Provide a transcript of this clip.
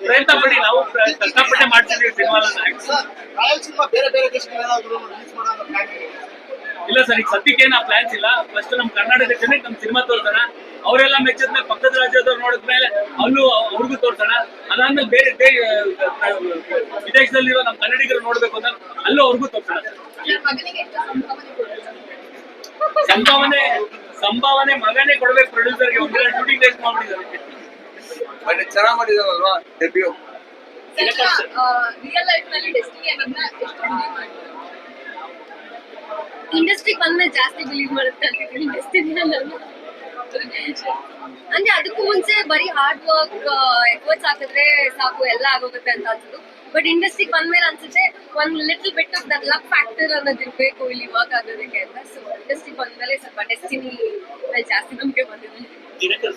ಪ್ರಯತ್ನ ಪಡಿ ನಾವು ಕಷ್ಟಪಟ್ಟೆ ಮಾಡ್ತಿದ್ದೀವಿ ಸಿನಿಮಾ ರಾಯಲ್ ಸಿನಿಮಾ ಬೇರೆ ಬೇರೆ ರಿಲೀಸ್ ಇಲ್ಲ ಸರ್ ಈಗ ಸದ್ಯಕ್ಕೆ ನಾ ಪ್ಲಾನ್ಸ್ ಇಲ್ಲ. ಫಸ್ಟ್ ನಮ್ ಕರ್ನಾಟಕ ಜನಕ್ಕೆ ನಮ್ ಸಿನಿಮಾ ತೋರ್ಸೋಣ. ಅವರೆಲ್ಲ ಮೆಚ್ಚಿದ್ಮೇಲೆ ಪಕ್ಕದ ರಾಜ್ಯದವ್ರು ನೋಡಿದ್ಮೇಲೆ ಅಲ್ಲೂ ಅವ್ರಿಗೂ ತೋರ್ಸೋಣ. ಅದಾದ್ಮೇಲೆ ಬೇರೆ ಬೇರೆ ವಿದೇಶದಲ್ಲಿರೋ ನಮ್ ಕನ್ನಡಿಗರು ನೋಡ್ಬೇಕು ಅಂತ ಅಲ್ಲೂ ಅವ್ರಿಗೂ ತೋರ್ಸೋಣ. ಮಗನಿಗೆ ಎಷ್ಟು ಸಂಭಾವನೆ ಕೊಡ್ತಾರೆ? ಸಂಭಾವನೆ ಮಗನೇ ಕೊಡ್ಬೇಕು ಪ್ರೊಡ್ಯೂಸರ್ಗೆ ಒಂದೆರಡು ಶೂಟಿಂಗ್ ಡೇಸ್ ಮಾಡ್ಬಿಟ್ಟಿದ್ದಾರೆ. ಬಟ್ ಚೆನ್ನಾಗ್ ಮಾಡಿದಾರಲ್ವಾ ಡೆಬ್ಯೂ ರಿಯಲ್ ಲೈಫ್ನಲ್ಲಿ ಡೆಸ್ಟಿನಿ ಅನ್ನೋದನ್ನ ಎಷ್ಟು ಬಿಲೀವ್ ಮಾಡ್ತಾರೆ? ಇಂಡಸ್ಟ್ರಿಗೆ ಬಂದ್ಮೇಲೆ ಜಾಸ್ತಿ ಬಿಲೀವ್ ಮಾಡುತ್ತೆ ಅಂತಿದ್ದೀನಿ ಡೆಸ್ಟಿನಿ ಅಂದ್ರೆ ಅದಕ್ಕೂ ಮುಂಚೆ ಬರೀ ಹಾರ್ಡ್ ವರ್ಕ್ ಎಫರ್ಟ್ಸ್ ಹಾಕಿದ್ರೆ ಸಾಕು ಎಲ್ಲ ಆಗೋಗುತ್ತೆ ಅಂತ ಅನ್ಸುದು ಬಟ್ ಇಂಡಸ್ಟ್ರಿಗೆ ಬಂದ್ಮೇಲೆ ಅನ್ಸುತ್ತೆ ಒಂದ್ little bit of that luck factor ಅನ್ನೋದು ಇರ್ಬೇಕು ಇಲ್ಲಿ ವರ್ಕ್ ಆಗೋದಕ್ಕೆ ಅಂತ. ಸೊ ಇಂಡಸ್ಟ್ರಿಗೆ ಬಂದ್ಮೇಲೆ ಸ್ವಲ್ಪ ಡೆಸ್ಟಿನಿ ಜಾಸ್ತಿ ನಮಗೆ ಬಂದಿದೆ.